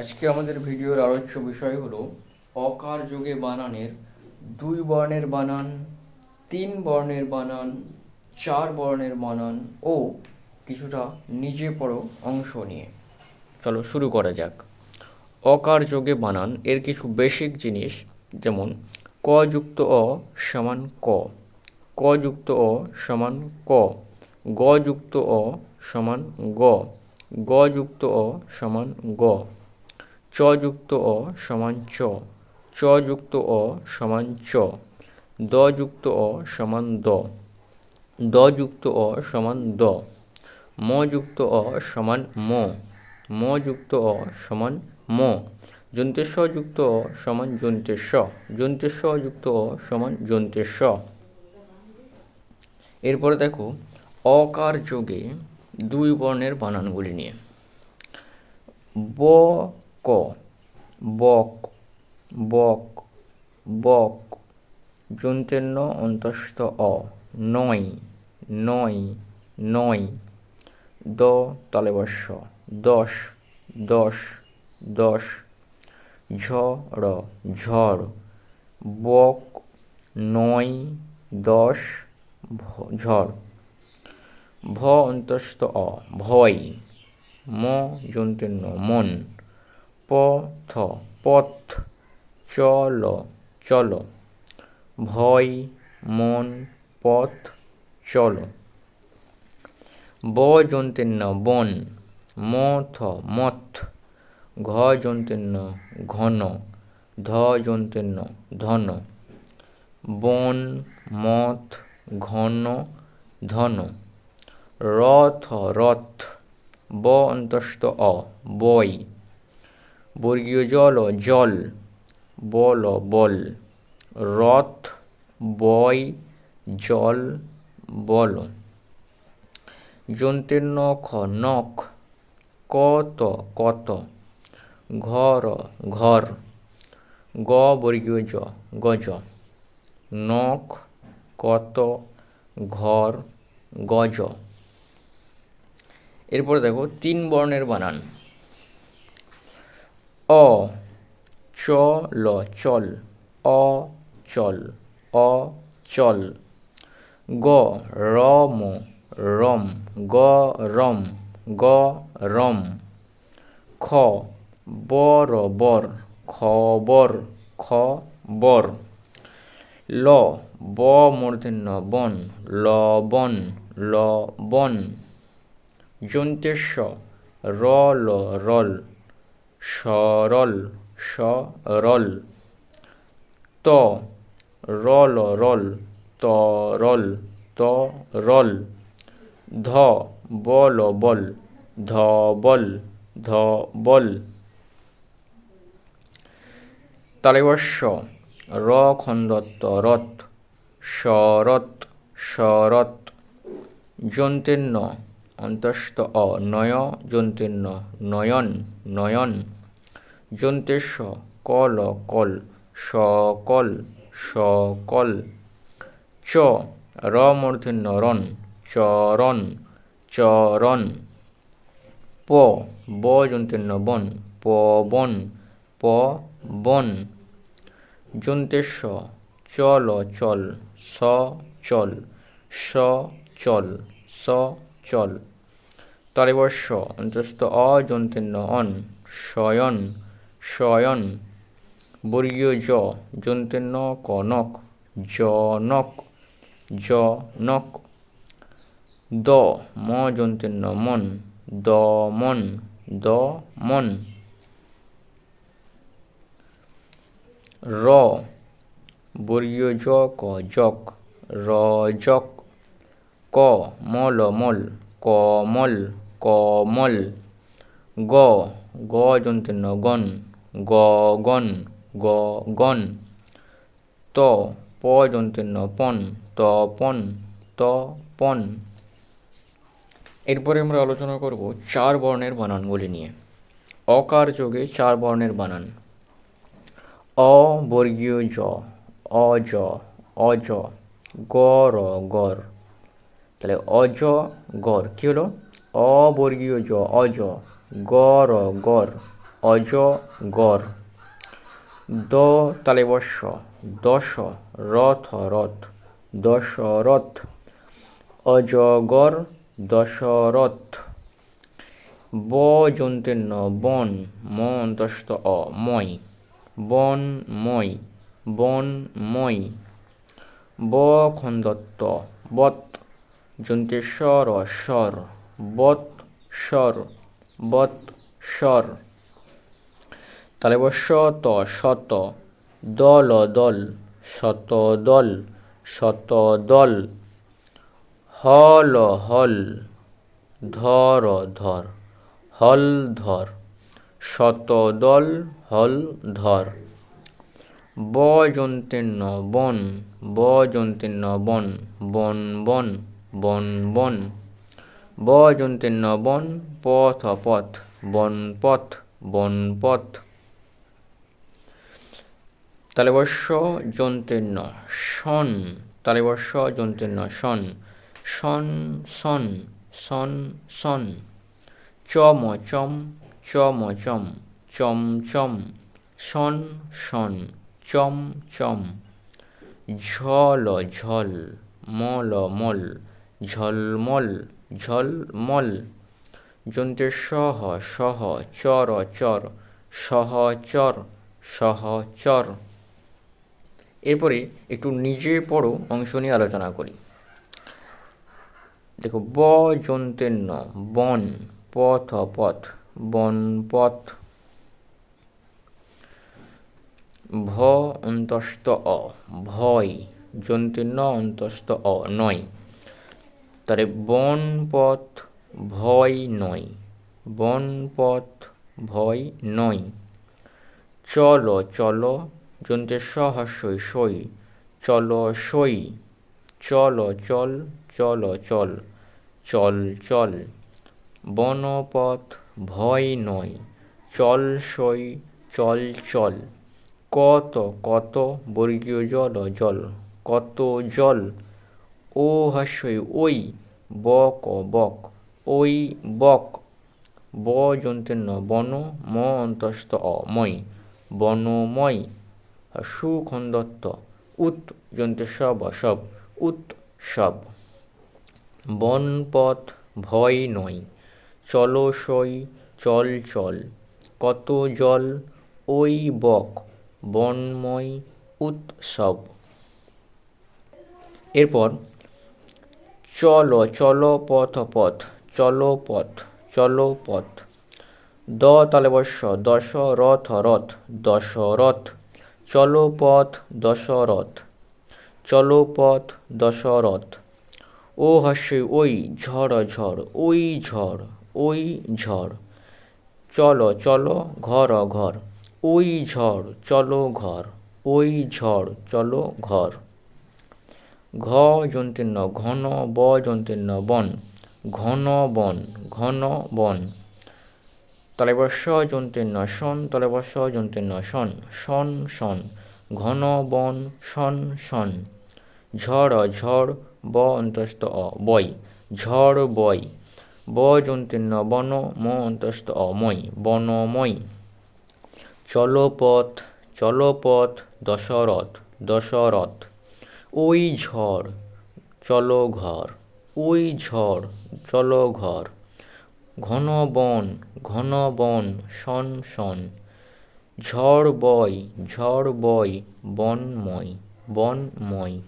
আজকে আমাদের ভিডিওর আলোচ্য বিষয় হলো অকার যোগে বানানের দুই বর্ণের বানান, তিন বর্ণের বানান, চার বর্ণের বানান ও কিছুটা নিজে পড়ো অংশ নিয়ে। চলো শুরু করা যাক। অকার যোগে বানান এর কিছু বেসিক জিনিস, যেমন ক যুক্ত অ সমান ক ক যুক্ত অ সমান ক, গ যুক্ত অ সমান গ গ যুক্ত অ সমান গ। চ যুক্ত অ সমান চ। চ যুক্ত অ সমান চ। দ যুক্ত অ সমান দ। দ যুক্ত অ সমান দ। ম যুক্ত অ সমান ম। ম যুক্ত অ সমান ম। যন্তেশ যুক্ত অ সমান যন্তেশ যন্তেশ যুক্ত অ সমান যন্তেশ এরপরে দেখো, অকার যোগে দুই বর্ণের বানানগুলি নিয়ে। ব ক বক বক বক যন্ত্রেন্ন অন্তস্থ অ, নয় নয় নয়, দ তালেবস্য দশ দশ দশ ঝড় ঝড়, বক, নয়, দশ ঝড়, ভ অন্তস্থ অ, ভয়, ম যন্ত্রেন্ন মন। পথ পথ, চল চল। ভয়, মন, পথ, চল। ব যন্ত্রেন্ন বন। মথ মথ। ঘ যন্ত্রেন্ন ঘন। ধ যন্ত্রেন্ন ধন। বন, মথ, ঘন, ধন। রথ রথ। ব অন্তস্থ, অ, বই। বর্গীয় জল জল, বল বল, রথ, বয়, জল, বল। যন্ত্রের নখ নখ কত কত ঘর ঘর, গ বর্গীয় জ গজ নখ কত ঘর গজ এরপরে দেখো তিন বর্ণের বানান। অ চ ল চল অ চল অ চল গ রম রম গ রম গ রম খ বর বর খবর খবর ল ব মূর্ধন্য বন লবণ লবণ যন্তেশ র ল রল সরল সরল। ত রল রল তরল তরল। ধ বল বল ধবল। ধবল তালেবস্য র খণ্ডত্ব রথ শরৎ শরৎ যন্ত্রেন্ন অন্তস্থ অ নয় যন্ত্রেন্ন নয়ন। নয়ন যন্তেশ কল কল সকল সকল। চ র মূর্ধন্য রণ চরণ চরণ। প ব যন্ত্রেন্ন বন পবন পবন। যন্তেশ চল চল স চল স চল স চল। তালেবস্য অন্তস্থ অ যন্ত্রেন্ন অন, শয়ন শয়ন। বর্গীয় জ যন্ত্রেন্ন কনক, জনক জনক। দ, ম যন্ত্রেন্ন মন দমন দমন র, বর্গীয় জ, ক জক রজক ক মল মল কমল কমল, গ গ যন্ত্রেন্ন গণ, গগন গগন, ত প যন্ত্রেন্ন পন, তপন তপন। এরপরে আমরা আলোচনা করব চার বর্ণের বানানগুলি নিয়ে। অকার যোগে চার বর্ণের বানান। অ, বর্গীয় জ অজ অজ গর গর। তাহলে অজ, গর, কী হলো? অবর্গীয় জ, অজ, গর গর অজগর দ তালেবস্য দশ, রথ রথ দশরথ অজগর দশরথ ব, যন্ত্রেণ্য, বন ম অন্তস্থ অ, ময়। বন ময় বন, ময়। ব, খন্দত্ত, বত। যন্ত্রেশ্বর স্বর বত স্বর বত স্বর তালেবস্য ত শত, দল দল, শত দল শত দল। হল হল, ধর ধর, হল ধর, শত দল, হল ধর। ব যন্ত্রেণ্য বন, ব যন্ত্রেণ্য বন বন বন। বন বন। ব যন্ত্রেণ্য, বন, পথ পথ। বন পথ বন, পথ। তালেবস্য যন্ত্রেণ্য, শন। তালেবস্য যন্ত্রেণ্য, শন। শন শন শন শন। চম চম চম চম। চম চম। শন শন। চম চম। ঝল। ঝল মল মল। ঝলমল ঝলমল। যন্ত্রের সহ সহ, চর চর সহচর সহচর এরপরে একটু নিজে পড়ো, অংশ নিয়ে আলোচনা করি। দেখো, ব যন্ত্রের ন বন, পথ পথ, বন, পথ। ভ অন্তস্থ, অ, ভয়। যন্ত্রের ন অন্তস্থ, অ, নয়। তারে বন পথ ভয় নয় বন পথ ভয় নয়। চলো চলো, যন্ত্রের সহাস্যই সই, চল সই, চল চল চল চল চল চল। বনপথ ভয় নয়, চল সই, চল চল। কত কত বর্গীয় জল জল, কত জল? ও হাস্যই ওই বক বক, ওই বক, ব যন্ত্রের ন, বন, ম অন্তস্থ অময় বনময়, সুখন্দত্ত উত যন্ত্রের সব, অসব উত সব। বনপথ ভয় নয় চলো সই চল চল, কত জল, ওই বক, বনময় উৎসব এরপর চলো চলো পথ পথ, চলো পথ চলো পথ। দ তালেবস্য দশ রথ রথ, দশরথ। চলো পথ, দশরথ। চলো পথ, দশরথ। ও হাস্যই ওই ঝড় ঝড়, ওই ঝড় ওই ঝড়। চলো চলো ঘর ঘর, ওই ঝড়, চলো ঘর, ওই ঝড়, চলো ঘর। ঘ যন্ত্রেণ্য, ঘন ব যন্ত্রেণ্য, বন। ঘন বন ঘন বন। তলেবস্য যন্ত্রেণ্য শন তলেবস্য যন্ত্রেণ্য শন শন শন ঘন বন শন শন ঝড় ঝড়, ব অন্তস্থ, অ, বই। ঝড়, বই। ব যন্ত্রেণ্য, বন, ম অন্তস্থ অময় বনময় চলপথ চলপথ, দশরথ দশরথ। ওই ঝড়, চলো ঘর, ওই ঝড়, চলো ঘর। ঘন বন ঘন বন, শন শন। ঝড় বয় ঝড় বয় বনময় বনময়